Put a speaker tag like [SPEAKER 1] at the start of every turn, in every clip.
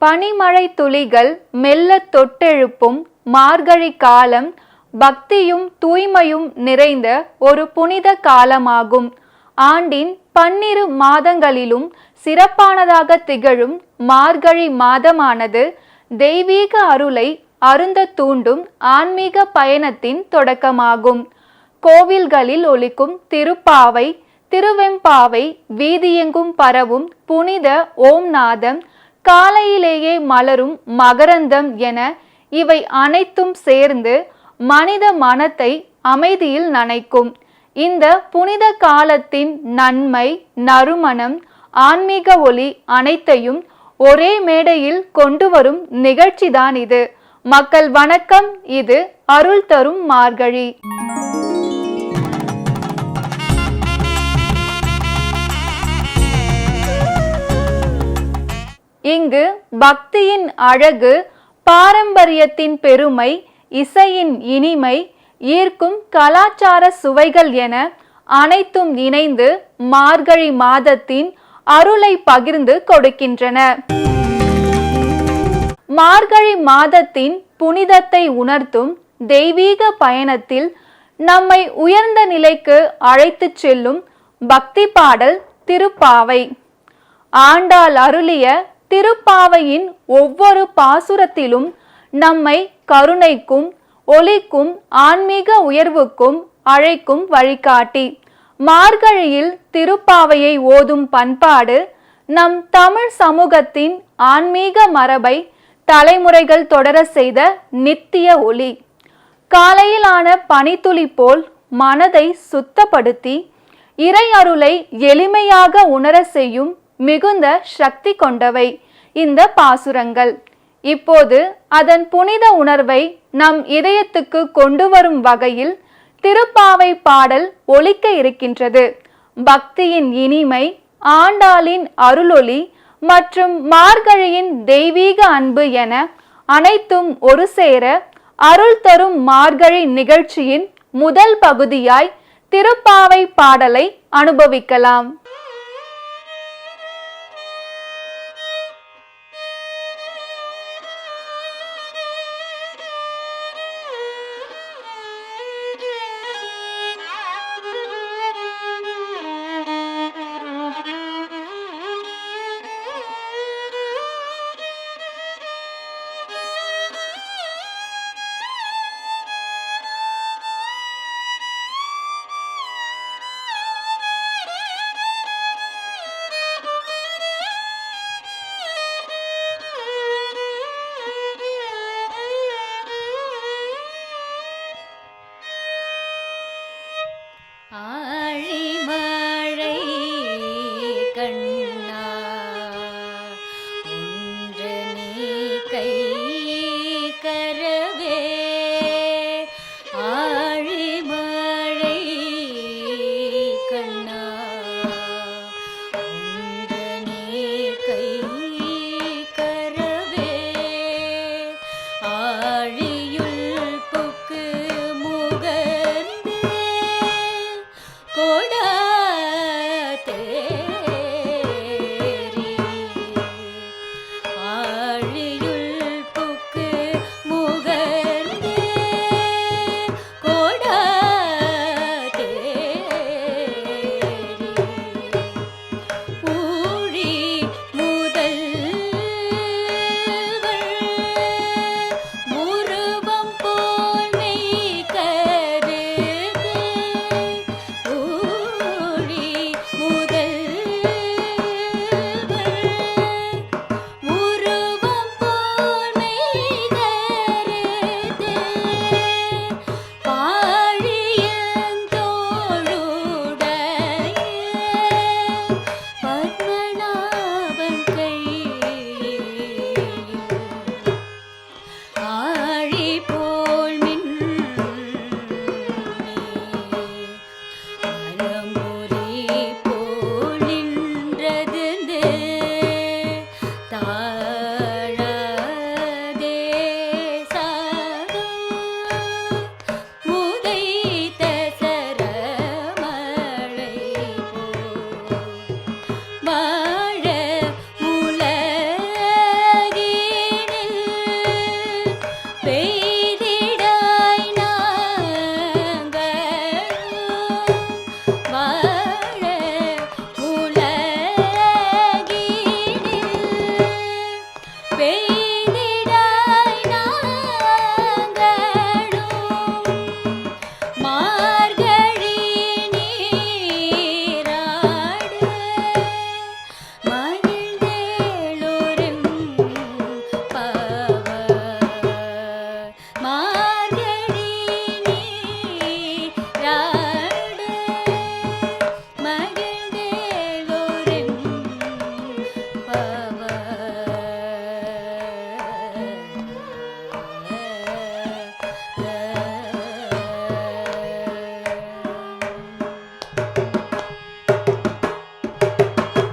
[SPEAKER 1] பனிமழை துளிகள் மெல்ல தொட்டெழுப்பும் மார்கழி காலம் பக்தியும் தூய்மையும் நிறைந்த ஒரு புனித காலமாகும். ஆண்டின் பன்னிரு மாதங்களிலும் சிறப்பானதாக திகழும் மார்கழி மாதமானது தெய்வீக அருளை அருந்த தூண்டும் ஆன்மீக பயணத்தின் தொடக்கமாகும். கோவில்களில் ஒலிக்கும் திருப்பாவை திருவெம்பாவை வீதியெங்கும் பரவும் புனித ஓம் நாதம் காலையிலேயே மலரும் மகரந்தம் என இவை அனைத்தும் சேர்ந்து மனித மனத்தை அமைதியில் நனைக்கும். இந்த புனித காலத்தின் நன்மை நறுமணம் ஆன்மீக ஒளி அனைத்தையும் ஒரே மேடையில் கொண்டு வரும் நிகழ்ச்சிதான் இது. மக்கள் வணக்கம் இது அருள் தரும் மார்கழி. இங்கு பக்தியின் அழகு பாரம்பரியத்தின் பெருமை இசையின் இனிமை ஈர்க்கும் கலாச்சார சுவைகள் என அனைத்தும் இணைந்து மார்கழி மாதத்தின் அருளை பகிர்ந்து கொடுக்கின்றன. மார்கழி மாதத்தின் புனிதத்தை உணர்த்தும் தெய்வீக பயணத்தில் நம்மை உயர்ந்த நிலைக்கு அழைத்துச் செல்லும் பக்தி பாடல் திருப்பாவை. ஆண்டாள் அருளிய திருப்பாவையின் ஒவ்வொரு பாசுரத்திலும் நம்மை கருணைக்கும் ஒளிக்கும் ஆன்மீக உயர்வுக்கும் அழைக்கும் வழிகாட்டி. மார்கழியில் திருப்பாவையை ஓதும் பண்பாடு நம் தமிழ் சமூகத்தின் ஆன்மீக மரபை தலைமுறைகள் தொடர செய்த நித்திய ஒளி. காலையிலான பனித்துளி போல் மனதை சுத்தப்படுத்தி இறை அருளை எளிமையாக உணர செய்யும் மிகுந்த சக்தி கொண்டவை. இந்த பாசுரங்கள். இப்போது அதன் புனித உணர்வை நம் இதயத்துக்கு கொண்டு வரும் வகையில் திருப்பாவை பாடல் ஒலிக்க இருக்கின்றது. பக்தியின் இனிமை ஆண்டாளின் அருளொளி மற்றும் மார்கழியின் தெய்வீக அன்பு என அனைத்தும் ஒரு சேர அருள் தரும் மார்கழி நிகழ்ச்சியின் முதல் பகுதியாய் திருப்பாவை பாடலை அனுபவிக்கலாம்.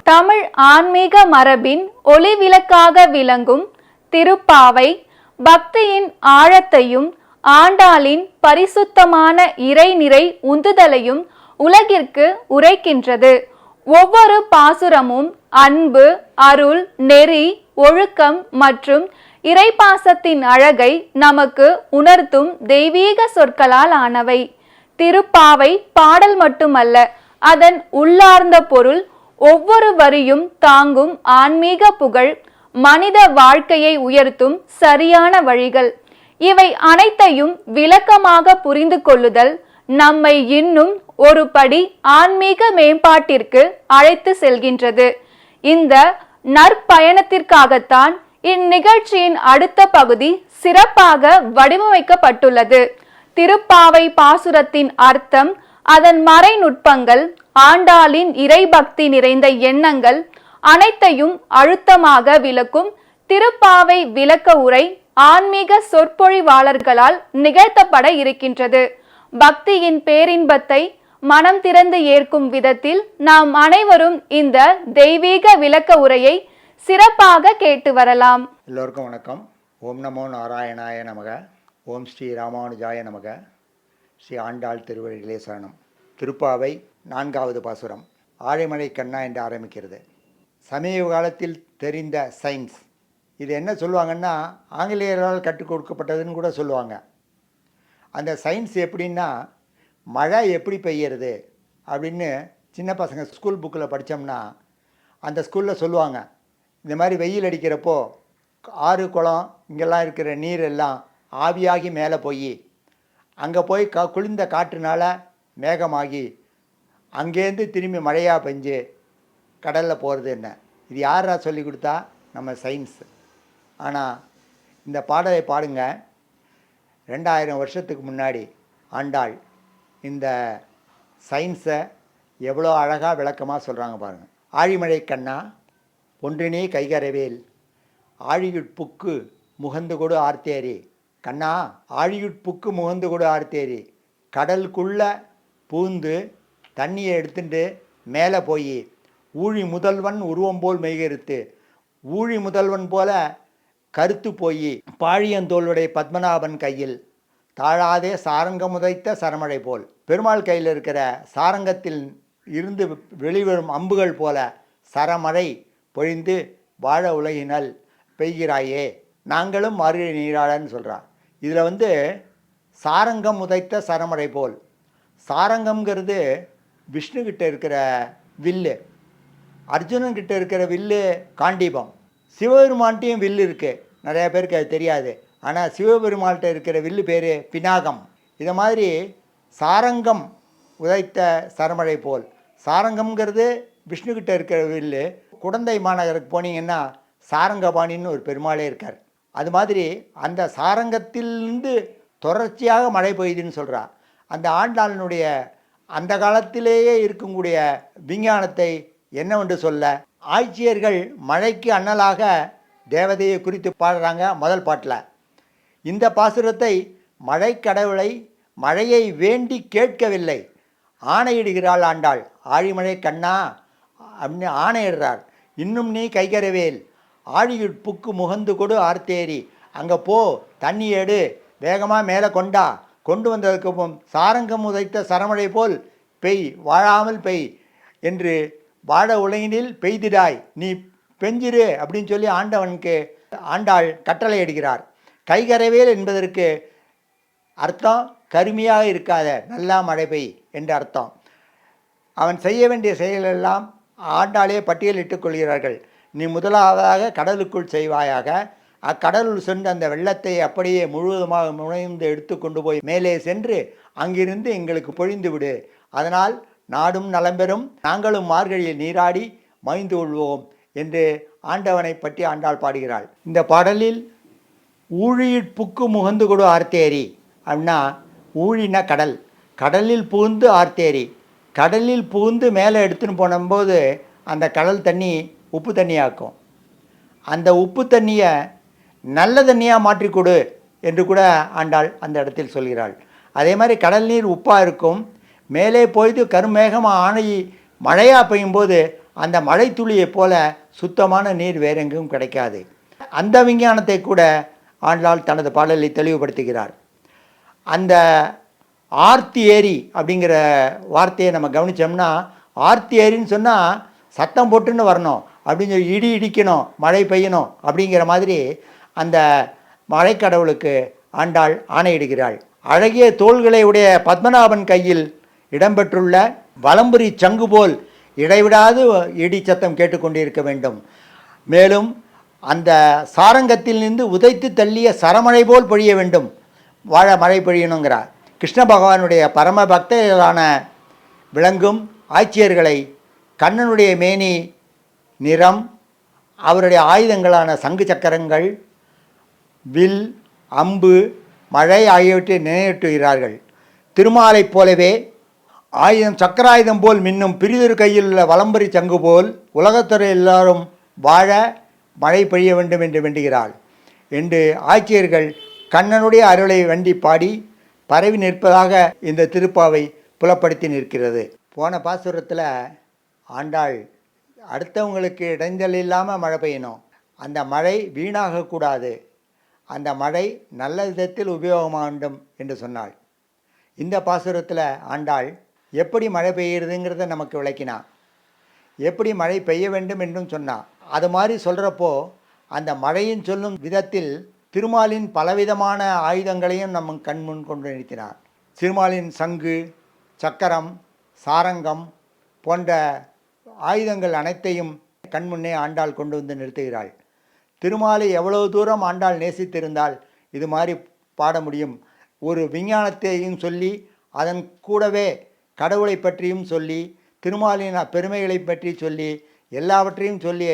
[SPEAKER 1] தமிழ் ஆன்மீக மரபின் ஒளி விளக்காக விளங்கும் திருப்பாவை பக்தியின் ஆழத்தையும் ஆண்டாளின் பரிசுத்தமான இறைநிறை உந்துதலையும் உலகிற்கு உரைக்கின்றது. ஒவ்வொரு பாசுரமும் அன்பு அருள் நெறி ஒழுக்கம் மற்றும் இறைப்பாசத்தின் அழகை நமக்கு உணர்த்தும் தெய்வீக சொற்களால் ஆனவை. திருப்பாவை பாடல் மட்டுமல்ல அதன் உள்ளார்ந்த பொருள் ஒவ்வொரு வரியும் தாங்கும் ஆன்மீக புகழ் மனித வாழ்க்கையை உயர்த்தும் சரியான வழிகள். இவை அனைத்தையும் விளக்கமாக புரிந்து கொள்ளுதல் நம்மை இன்னும் ஒரு படி ஆன்மீக மேம்பாட்டிற்கு அழைத்து செல்கின்றது. இந்த நற்பயணத்திற்காகத்தான் இந்நிகழ்ச்சியின் அடுத்த பகுதி சிறப்பாக வடிவமைக்கப்பட்டுள்ளது. திருப்பாவை பாசுரத்தின் அர்த்தம் அதன் மறை நுட்பங்கள் ஆண்டாளின் இறைபக்தி நிறைந்த எண்ணங்கள் அனைத்தையும் அழுத்தமாக விளக்கும் திருப்பாவை விளக்க உரை ஆன்மீக சொற்பொழிவாளர்களால் நிகழ்த்தப்பட இருக்கின்றது. பக்தியின் பேரின்பத்தை மனம் திறந்து ஏற்கும் விதத்தில் நாம் அனைவரும் இந்த தெய்வீக விளக்க உரையை சிறப்பாக கேட்டு வரலாம்.
[SPEAKER 2] எல்லோருக்கும் வணக்கம். ஓம் நமோ நாராயணாய நமக. ஓம் ஸ்ரீ ராமானுஜாய நமக. ஸ்ரீ ஆண்டாள் திருவழிகளே சரணம். திருப்பாவை நான்காவது பாசுரம் ஆழிமலை கண்ணா என்று ஆரம்பிக்கிறது. சமீப காலத்தில் தெரிந்த சயின்ஸ் இது என்ன சொல்லுவாங்கன்னா ஆங்கிலேயரால் கற்றுக் கொடுக்கப்பட்டதுன்னு கூட சொல்லுவாங்க. அந்த சயின்ஸ் எப்படின்னா மழை எப்படி பெய்யறது அப்படின்னு சின்ன பசங்க ஸ்கூல் புக்கில் படித்தோம்னா அந்த ஸ்கூலில் சொல்லுவாங்க. இந்த மாதிரி வெயில் அடிக்கிறப்போ ஆறு குளம் இங்கெல்லாம் இருக்கிற நீர் எல்லாம் ஆவியாகி மேலே போய் அங்கே போய் க குளிர்ந்த காற்றுனால மேகமாகி அங்கேருந்து திரும்பி மழையாக பெஞ்சு கடலில் போகிறது என்ன? இது யாரா சொல்லி கொடுத்தா? நம்ம சயின்ஸ் ஆனால் இந்த பாடலை பாடுங்க. ரெண்டாயிரம் வருஷத்துக்கு முன்னாடி ஆண்டாள் இந்த சயின்ஸை எவ்வளோ அழகாக விளக்கமாக சொல்கிறாங்க பாருங்கள் ஆழிமழை கண்ணா ஒன்றினே கைகரவேல் ஆழியுட்புக்கு முகந்து கொடு ஆர்த்தேரி. கண்ணா ஆழியுட்புக்கு முகந்து கொடு ஆர்த்தேரி. கடலுக்குள்ள பூந்து தண்ணியை எடுத்துட்டு மேலே போய். ஊழி முதல்வன் உருவம் போல் மெய்கருத்து ஊழி முதல்வன் போல கருத்து போய். பாழியந்தோளுடைய பத்மநாபன் கையில். தாழாதே சாரங்கம் உதைத்த சரமழை போல். பெருமாள் கையில் இருக்கிற சாரங்கத்தில் இருந்து வெளிவரும் அம்புகள் போல சரமழை பொழிந்து வாழ உலகினல் பெய்கிறாயே. நாங்களும் மார்கழி நீராடன்னு சொல்கிறான் இதில் வந்து சாரங்கம் உதைத்த சரமடை போல். சாரங்கம்ங்கிறது விஷ்ணுக்கிட்ட இருக்கிற வில்லு. அர்ஜுனன்கிட்ட இருக்கிற வில்லு காண்டீபம். சிவபெருமான்ட்டையும் வில்லு இருக்குது நிறையா பேருக்கு அது தெரியாது. ஆனால் சிவபெருமான்கிட்ட இருக்கிற வில்லு பேர் பினாகம். இதை மாதிரி சாரங்கம் உதைத்த சரமழை போல். சாரங்கம்ங்கிறது விஷ்ணுக்கிட்ட இருக்கிற வில்லு. குடந்தை மாநகருக்கு போனீங்கன்னா சாரங்கபாணின்னு ஒரு பெருமாளே இருக்கார். அது மாதிரி அந்த சாரங்கத்திலிருந்து தொடர்ச்சியாக மழை பெய்யுதுன்னு சொல்கிறா அந்த ஆண்டாளனுடைய அந்த காலத்திலேயே இருக்கக்கூடிய விஞ்ஞானத்தை என்னவென்று சொல்ல? ஆட்சியர்கள் மழைக்கு அண்ணலாக தேவதையை குறித்து பாடுறாங்க முதல் பாட்டில். இந்த பாசுரத்தை மழை கடவுளை மழையை வேண்டி கேட்கவில்லை. ஆணையிடுகிறாள் ஆண்டாள். ஆழிமழை கண்ணா அப்படின்னு ஆணையிடுறார். இன்னும் நீ கைகரவேல். ஆழியுட்புக்கு முகந்து கொடு ஆர்த்தேரி. அங்கே போ தண்ணி எடு. வேகமாக மேலே கொண்டா. கொண்டு வந்ததுக்கு சாரங்கம் உதைத்த சரமழை போல் பெய் வாழாமல் பெய் என்று வாழ உலகினில் பெய்திடாய். நீ பெஞ்சிரு அப்படின்னு சொல்லி ஆண்டவனுக்கு ஆண்டாள் கட்டளை எடுக்கிறார் கைகரவேல் என்பதற்கு அர்த்தம் கருமையாக இருக்காத நல்லா மழை பெய் என்று அர்த்தம். அவன் செய்ய வேண்டிய செயலெல்லாம் ஆண்டாளே பட்டியலிட்டுக் கொள்கிறார்கள். நீ முதலாவதாக கடலுக்குள் செய்வாயாக. அக்கடலுள் சென்று அந்த வெள்ளத்தை அப்படியே முழுவதுமாக நுழைந்து எடுத்து கொண்டு போய் மேலே சென்று அங்கிருந்து எங்களுக்கு பொழிந்து விடு. அதனால் நாடும் நலம்பெறும் நாங்களும் மார்கழியில் நீராடி மகிழ்ந்து கொள்வோம் என்று ஆண்டவனை பற்றி ஆண்டாள் பாடுகிறாள். இந்த பாடலில் ஊழியிற்புக்கு முகந்து கொடு ஆர்த்தேரி. அப்படின்னா ஊழினா கடல். கடலில் புகுந்து ஆர்த்தேரி. கடலில் புகுந்து மேலே எடுத்துன்னு போனும்போது அந்த கடல் தண்ணி உப்பு தண்ணியாக்கும் அந்த உப்பு தண்ணியை நல்ல தண்ணியாக மாற்றி கொடு என்று கூட ஆண்டாள் அந்த இடத்தில் சொல்கிறாள். அதே மாதிரி கடல் நீர் உப்பாக இருக்கும். மேலே போய்து கருமேகமாக ஆணை மழையாக பெய்யும்போது அந்த மழை துளியை போல சுத்தமான நீர் வேறெங்கும் கிடைக்காது. அந்த விஞ்ஞானத்தை கூட ஆண்டாள் தனது பாடலில் தெளிவுபடுத்துகிறார். அந்த ஆர்த்தி ஏரி அப்படிங்கிற வார்த்தையை நம்ம கவனித்தோம்னா ஆர்த்தி ஏரின்னு சொன்னால் சத்தம் போட்டுன்னு வரணும். அப்படின்னு சொல்லி இடி இடிக்கணும் மழை பெய்யணும் அப்படிங்கிற மாதிரி அந்த மழைக்கடவுளுக்கு ஆண்டாள் ஆணையிடுகிறாள். அழகிய தோள்களை உடைய பத்மநாபன் கையில் இடம்பெற்றுள்ள வலம்புரி சங்கு போல் இடைவிடாது இடி சத்தம் கேட்டுக்கொண்டிருக்க வேண்டும். மேலும் அந்த சாரங்கத்தில் நின்று உதைத்து தள்ளிய சரமழை போல் பொழிய வேண்டும். வாழ மழை பொழியணுங்கிறார் கிருஷ்ண பகவானுடைய பரம பக்தர்களான விளங்கும் ஆட்சியர்களை கண்ணனுடைய மேனி நிறம் அவருடைய ஆயுதங்களான சங்கு சக்கரங்கள் வில் அம்பு மழை ஆகியவற்றை நினைவூட்டுகிறார்கள். திருமாலைப் போலவே ஆயுதம் சக்கராயுதம் போல் மின்னும் பிரிதொரு கையில் உள்ள வலம்பரி சங்கு போல் உலகத்துறை எல்லாரும் வாழ மழை பெய்ய வேண்டும் என்று வேண்டுகிறாள் என்று ஆட்சியர்கள் கண்ணனுடைய அருளை வண்டி பாடி பரவி நிற்பதாக இந்த திருப்பாவை புலப்படுத்தி நிற்கிறது. போன பாசுரத்தில் ஆண்டாள் அடுத்தவங்களுக்கு இடைஞ்சல் இல்லாமல் மழை பெய்யணும். அந்த மழை வீணாகக்கூடாது அந்த மழை நல்ல விதத்தில் உபயோகமாக வேண்டும் என்று சொன்னாள். இந்த பாசுரத்தில் ஆண்டாள் எப்படி மழை பெய்யுறதுங்கிறத நமக்கு விளக்கினா. எப்படி மழை பெய்ய வேண்டும் என்றும் சொன்னான் அது மாதிரி சொல்கிறப்போ அந்த மழையின் சொல்லும் விதத்தில் திருமாலின் பலவிதமான ஆயுதங்களையும் நம்ம கண் முன் கொண்டு நிறுத்தினார். திருமாலின் சங்கு சக்கரம் சாரங்கம் போன்ற ஆயுதங்கள் அனைத்தையும் கண்முன்னே ஆண்டாள் கொண்டு வந்து நிறுத்துகிறாள். திருமாலை எவ்வளவு தூரம் ஆண்டாள் நேசித்திருந்தால் இது மாதிரி பாட முடியும். ஒரு விஞ்ஞானத்தையும் சொல்லி அதன் கூடவே கடவுளை பற்றியும் சொல்லி திருமாலின் பெருமைகளை பற்றி சொல்லி எல்லாவற்றையும் சொல்லி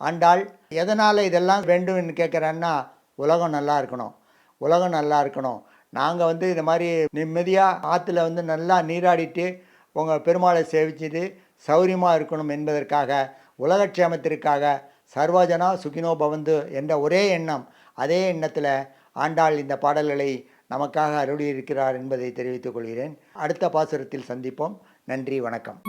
[SPEAKER 2] ஆண்டாள். எதனால் இதெல்லாம் வேண்டும்னு கேட்குறேன்னா உலகம் நல்லா இருக்கணும். உலகம் நல்லா இருக்கணும். நாங்கள் வந்து இந்த மாதிரி நிம்மதியாக ஆற்றுல வந்து நல்லா நீராடிட்டு உங்கள் பெருமாளை சேவிச்சுட்டு சௌரியமாக இருக்கணும் என்பதற்காக உலகக்ஷேமத்திற்காக சர்வஜனா சுகினோ பவந்து என்ற ஒரே எண்ணம் அதே எண்ணத்தில் ஆண்டாள் இந்த பாடல்களை நமக்காக அருளியிருக்கிறார் என்பதை தெரிவித்துக் கொள்கிறேன். அடுத்த பாசுரத்தில் சந்திப்போம். நன்றி வணக்கம்.